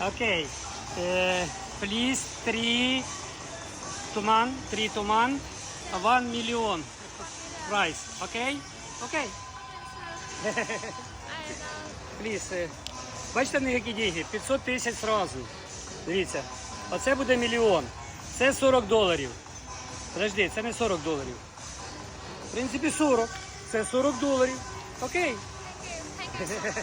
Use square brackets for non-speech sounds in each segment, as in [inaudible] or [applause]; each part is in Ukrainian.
Окей. Please, три туман, три туман, one мільйон. Price. Окей? Окей. [laughs] Please. е, Бачите, них які деньги? 500 тисяч зразу. Дивіться. Оце буде мільйон. Це 40 доларів. Подожди, це не 40 доларів. В принципі, 40. Це 40 доларів. Окей. Thank [laughs] you.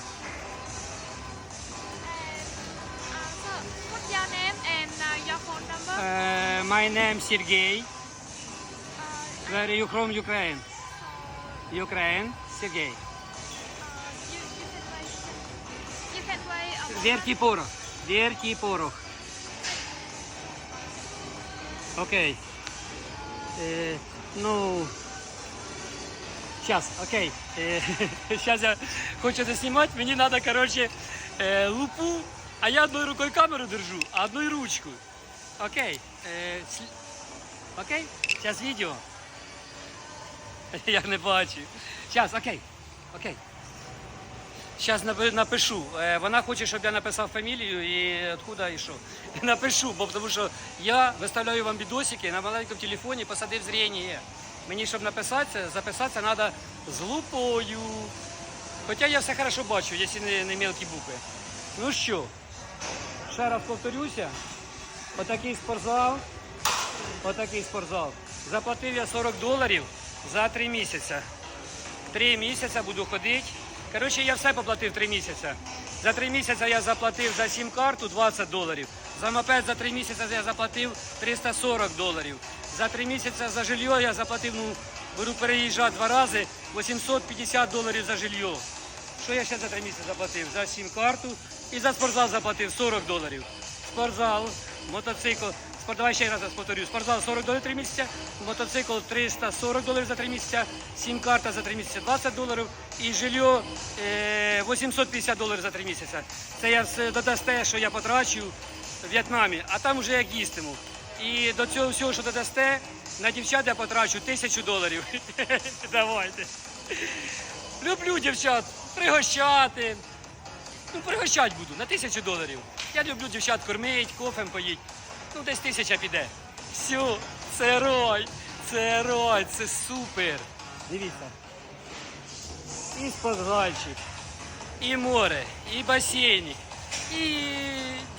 my name Сергій. Uh, Where are you from Ukraine? Ukraine, Сергій. you, you can write. You can write. a Верхній порох. Верхній порох. Окей. Е, ну. Сейчас, окей. Е, Сейчас я [laughs] хочу заснімати. Мені треба, короче, е, лупу, а я одною рукою камеру держу, а одною ручкою. Окей. Е, окей? Сейчас відео. [laughs] Я не бачу. Сейчас, окей. Окей. Зараз напишу. Е, Вона хоче, щоб я написав фамілію і откуда і що. [laughs] Напишу, бо тому що я виставляю вам відосики на маленькому телефоні, посадив зріння. Мені, щоб написатися, записатися треба з лупою. Хоча я все хорошо бачу, якщо не, не мелкі букви. Ну що, ще раз повторюся. Отакий спортзал. Отакий спортзал. Заплатив я 40 доларів за 3 місяці. Три місяці буду ходити. Коротше, я все поплатив три місяці. За три місяці я заплатив за сім-карту 20 доларів. За мопед за три місяці я заплатив 340 доларів. За три місяці за жилье я заплатив, ну, беру переїжджати два рази, 850 доларів за жилье. Що я ще за три місяці заплатив? За сім-карту і за спортзал заплатив 40 доларів. Спортзал, мотоцикл. Давай ще раз повторю. Спортзал 40 доларів 3 місяці, мотоцикл 340 доларів за 3 місяці, сім-карта за 3 місяці 20 доларів і жилье е, 850 доларів за 3 місяці. Це я все додасте, що я потрачу в В'єтнамі, а там вже як їстиму. І до цього всього, що додасте, на дівчат я потрачу тисячу доларів. [laughs] Давайте. Люблю дівчат пригощати. Ну, пригощать буду на тисячу доларів. Я люблю дівчат кормить, кофем поїть. Ну, десь тисяча піде. Все, це рой, це рой, це супер. Дивіться. І спортзальчик, і море, і басейник, і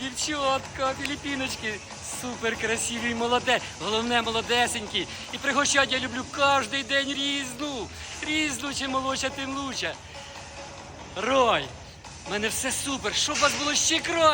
дівчатка, філіпіночки. Супер красиві, молоде, головне молодесенькі. І пригощать я люблю кожен день різну. Різну, чим молодша, тим лучше. Рой, в мене все супер. Щоб у вас було ще краще.